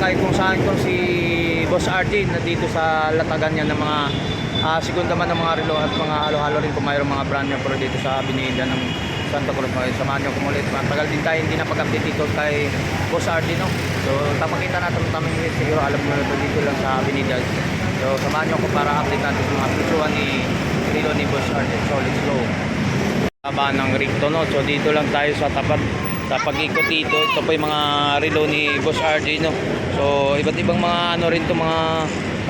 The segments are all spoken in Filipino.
ay kung saan itong si Boss RJ na dito sa latagan niya ng mga uh, segunda man ng mga relo at mga halo-halo rin kung mayroong mga brand niya pero dito sa Binida ng Santa Cruz. Mga samahan niyo kumulit matagal din tayo hindi napag-update dito kay Boss RJ no? So tapakita natin tamang minutes siguro alam mo na ito dito lang sa Binida so samahan niyo ko para update natin mga pisuan ni relo ni Boss RJ solid slow Haba ng Ricto no. So dito lang tayo sa tapat sa pag-ikot dito. Ito po yung mga relo ni Boss RJ no. So iba't ibang mga ano rin to mga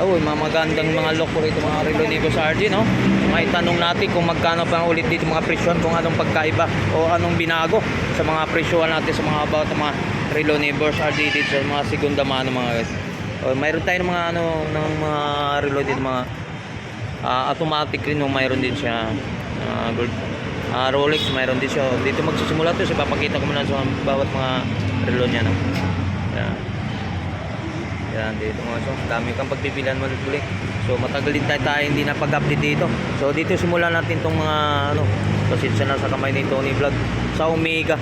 oh, mga magandang mga look po rito mga relo ni Boss RJ no. May tanong natin kung magkano pa ulit dito mga presyon kung anong pagkaiba o anong binago sa mga presyon natin sa mga about mga relo ni Boss RJ dito sa mga segunda mano mga guys. Oh, mayroon tayo ng mga ano ng mga relo dito mga Ah, automatic rin no, mayroon din siya Ah, gold Ah, Rolex mayroon din siya dito magsisimula to so papakita ko muna sa bawat mga relo niya no yan yan dito mga so dami kang pagbibilan mo ulit so matagal din tayo, tayo hindi na pag-update dito so dito simulan natin tong mga ano pasensya na sa kamay ni Tony Vlog sa Omega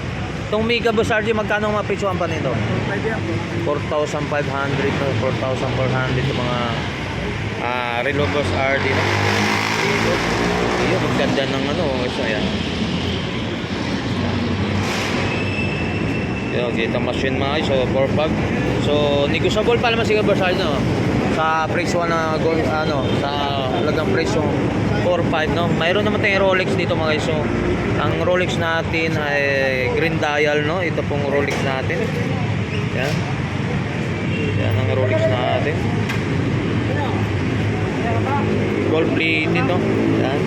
Itong Omega Boss RG, magkano ang mapresyohan pa nito? 4,500 no? 4,400 yung mga ah relo Boss RG no? Ayun, ang ganda ng ano, isa yan. Yung kita machine mga so 4 So negotiable pa naman siguro RG no? Sa presyo na gold, ano, sa lagang presyo 4-5 no. Mayroon naman tayong Rolex dito mga guys. So ang Rolex natin ay green dial no. Ito pong Rolex natin. Yan. Yan ang Rolex natin. Gold plated no. Yan.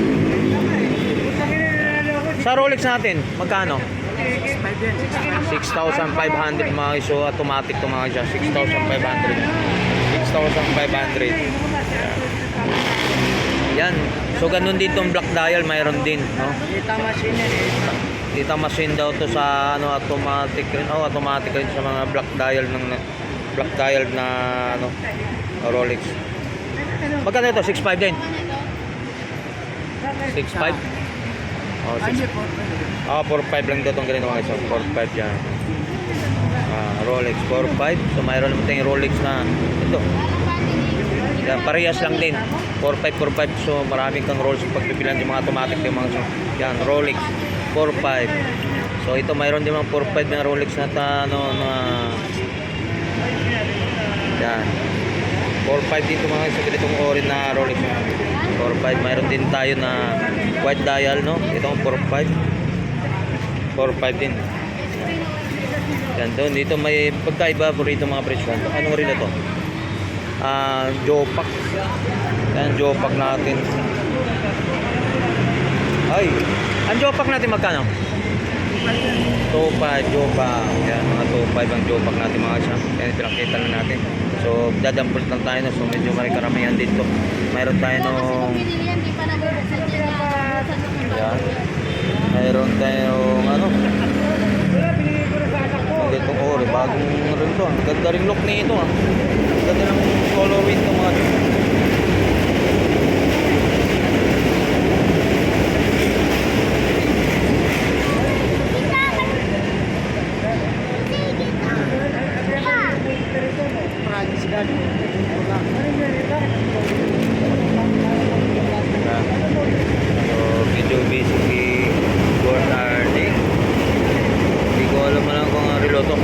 Sa Rolex natin, magkano? 6,500 mga guys. So automatic to mga guys. 6,500. 6,500. Yan. So ganun din tong black dial mayroon din, no? Kita machine eh. Dito machine daw to sa ano automatic rin. Oh, automatic rin sa mga black dial ng black dial na ano Rolex. Magkano ito? 6.5 din. 6.5? Oh, Ah, 6. Hindi po. Ah, 4.5 lang daw itong ganito mga iso. 4.5 yan. Ah, Rolex 4.5. So mayroon naman tayong Rolex na ito. Yan, parehas lang din. 4.5, 4.5. So maraming kang Rolex pagpipilan yung mga automatic yung mga so, yan, Rolex 4.5. So ito mayroon din mga 4.5 na Rolex na ta, ano na yan. 4.5 dito mga sa ganitong ori na Rolex. 4.5 mayroon din tayo na white dial no. Ito ang 4.5. 4.5 din. Yan doon. Dito may pagkaiba po rito mga presyo. Anong rin ito? Ah, Jopak. Yan, Jopak natin. Ay, ang Jopak natin magkano? 2.5 Jopak. Yan, mga 2.5 ang Jopak natin mga siya. Yan, pinakita na natin. So, dadampot lang tayo na. So, medyo may karamihan dito. Mayroon tayo nung... Yan. Mayroon tayong ano, Magandang ori, bagong rin to. Ang ganda rin look nito ah. Ang ganda ng colorway nito mga to. France gan. Yan. So, medyo busy si Born RD. Hindi ko alam lang kung ang relo to.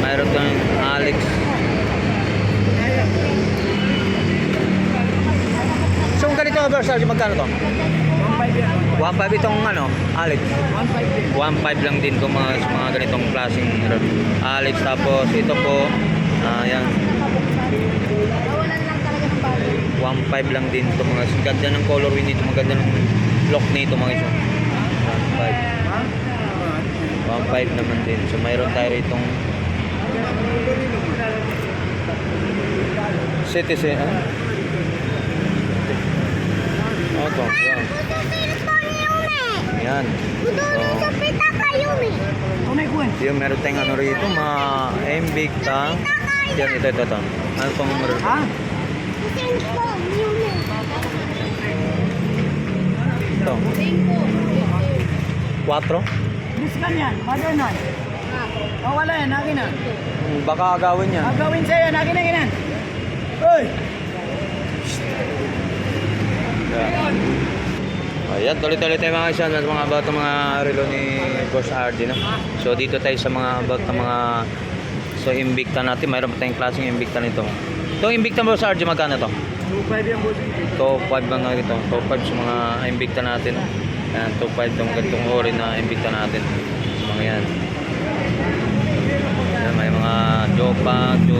Mayroon kang Alex. So, Versace, magkano to? 1.5 yan. 1.5 itong ano, Alex. 1.5 din. 1.5 lang din kung mga, sa mga ganitong klaseng. Alex, tapos ito po, ah, yan. 1.5 lang din ito mga ganda ng colorway nito maganda ng look nito mga iso 1.5 1.5 naman din so mayroon tayo itong citizen ano? Oh, ito, yan. Yan. So, yung meron tayong ano rito, mga Invicta. Yan, ito, ito, ito. Ano itong numero? Ha? Ito. 4? Bis ganyan. Modern na. Mawala yan. Akin na. Baka agawin niya. Ang gawin sa'yo, nakin na kinan. Uy! Ayan, tuloy-tuloy tayo mga isa sa mga about mga relo ni Boss RD, no? So, dito tayo sa mga about ng mga so Invicta natin. Mayroon pa tayong klaseng Invicta nito. Itong Invicta Boss RD, magkano to? 2.5 yung boss. Top 5 lang na ito. Top 5 sa mga Invicta natin. Ayan, top 5 itong ganitong ori na Invicta natin. Sa mga yan. Ayan, may mga Jopa, Jo.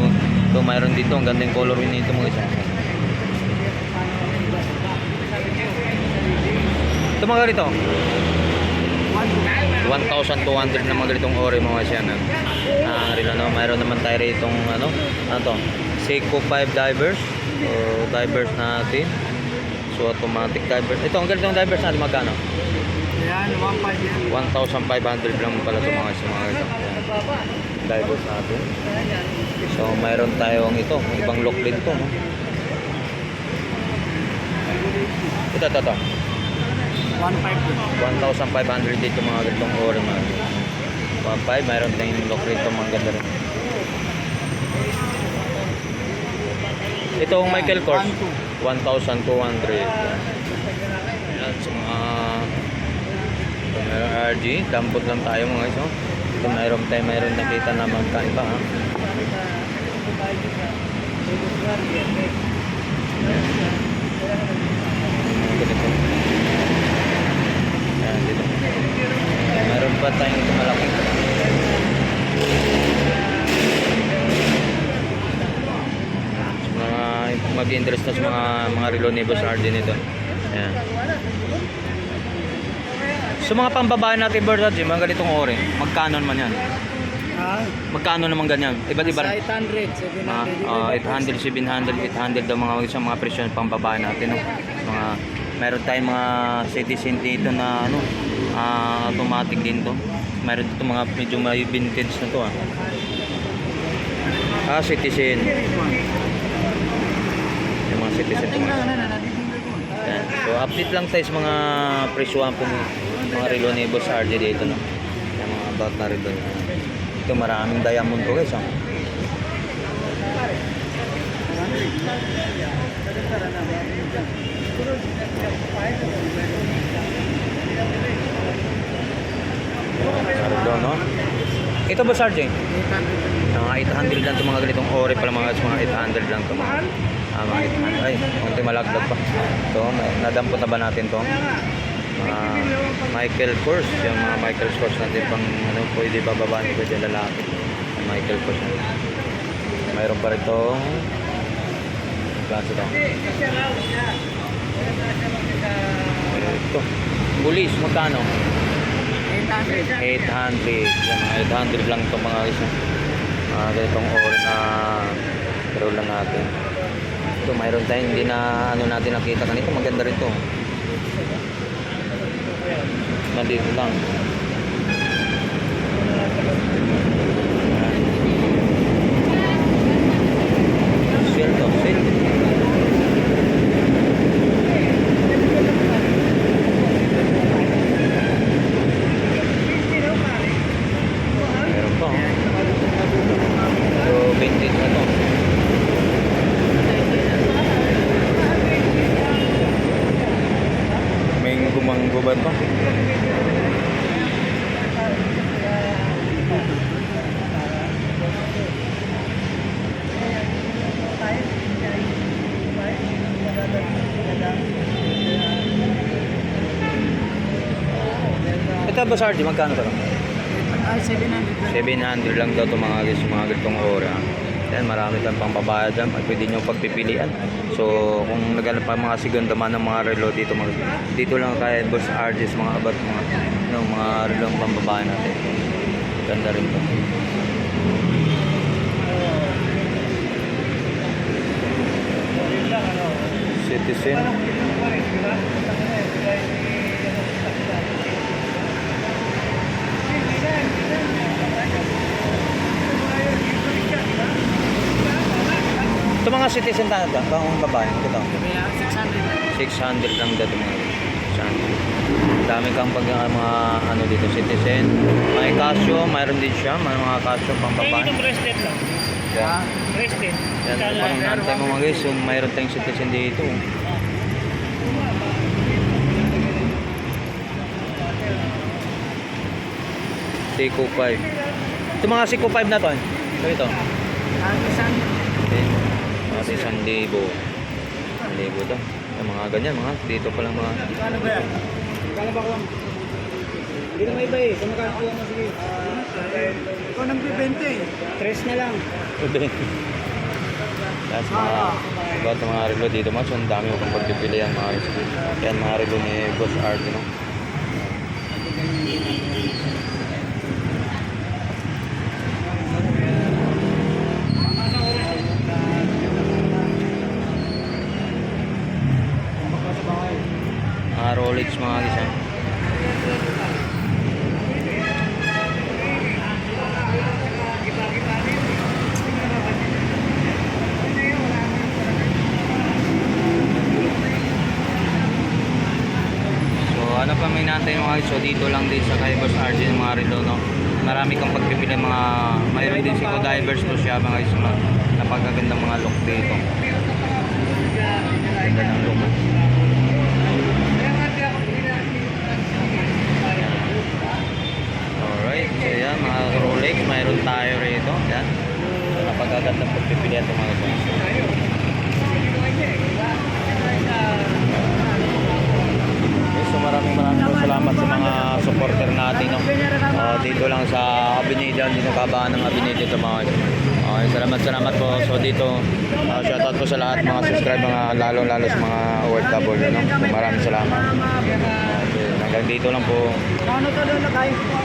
Ito, mayroon dito. Ang gandang color nito mga isa. Ito mga ganito. 1,200 na mga ganitong ori mga siya na. Ah, rilo no, mayroon naman tayo rito ano, ano to? Seiko 5 divers o divers natin. So automatic divers. Ito ang ganitong divers natin magkano? Ayan, 1.5 yan. 1,500 lang pala ito mga sa mga ito. Ayan. Divers natin. So mayroon tayong ito, ibang look din to, no? Ito, ito, ito. 1.5 din. 1,500 dito mga ganitong ori mga 1,500 mayroon tayong lock rito mga ganda rin. Itong Michael Kors 1,200 yan sa mga mayroon RG dampot lang tayo mga iso ito mayroon tayo mayroon nakita na magkaiba ha Mga ganito Ayan, dito. Meron pa tayong ito malaki. Sa mga mag-interest na sa mga mga relo ni Boss RD nito. Ayan. Sa mga pambabae natin, Boss RD, mga ganitong ori, magkano naman yan? Ah, Magkano naman ganyan? Iba't iba sa rin. 800, 700. Ah, ah, 800, 700, 800 daw mga isang mga presyo pang babae natin. No? Mga meron tayong mga citizen dito na ano, ah, automatic din to. Meron dito mga medyo may vintage na to ah. Ah, citizen. Yung mga citizen to. Ko. Yan. So update lang tayo sa mga presyuhan po mga relo ni Boss RJ dito no. Yung mga about na relo. Ito maraming diamond to guys. ah. Sa relo, no? Ito ba? 800. Mga 800 lang itong mga ganitong ori pala mga mga 800 lang ito mga ah, mga 800 ay konti malagdag pa ito na- nadampot na ba natin to mga Michael Kors yung mga Michael Kors natin pang ano pwede bababa ni pwede lalaki Michael Kors na mayroon pa rin itong klase to ito Bulis, magkano? 800. 800 yan mga 800 lang itong mga isa. Mga ganitong ori na roll lang natin. Ito mayroon tayong hindi na ano natin nakita kanito. Maganda rin to nandito lang. Sale to sale meron pa oh. So, vintage na to. May gumanggo ba to? Ito ba Sardi? Magkano to? Ah, 700. 700 lang daw ito mga guys, mga ganitong ora. Yan, marami tayong pangbabayad dyan. Pwede nyo pagpipilian. So, kung naghanap pa mga segunda man ng mga relo dito, mga, dito lang kaya Boss RGs, mga abat, mga, ano, mga relo ang pambabae natin. Ganda rin to. Citizen. Mga citizen tayo ito, pang babae. Ito. Kaya 600. 600 lang dito mga 600. Marami kang pag ah, mga ano dito citizen. May Casio, mayroon din siya, may mga Casio pang babae. itong bracelet lang. Yan. Bracelet. Yan, pang nantay mo mga guys, yung mayroon tayong citizen dito. Seiko 5. Ito mga Seiko 5 na to. eh. Ito ito. Ah, isang Okay. Mga isang libo. Isang libo to. Yung mga ganyan, mga dito pa lang mga Kano ba yan? Kano ba ko? Hindi na may iba eh. Kung magkano kuha mo sige. Ikaw nang bibente eh. Tres na lang. Tapos mga about mga relo dito mga so ang dami ko kung pagpipili yan mga. Yan mga relo ni Boss Art, you know. Mga Rolex mga guys. ah. So ano pa may natin mga guys, so dito lang din sa RJ ng mga relo no. Marami kang pagpipili mga mayroon din si divers to siya mga guys mga napagagandang mga look dito. Ganda ng look. Ah. Alright, so yan mga Rolex, mayroon tayo rito. Yan. So, napagagandang pagpipili ito mga guys. So maraming maraming salamat sa mga supporter natin no? Ah, dito lang sa Abinida, dito kabaan ng Abinida ito mga Okay, salamat salamat po. So dito, uh, shoutout po sa lahat mga subscribe, mga lalo lalo sa mga OFW no? Maraming salamat. Okay, hanggang dito lang po. Ano to doon na?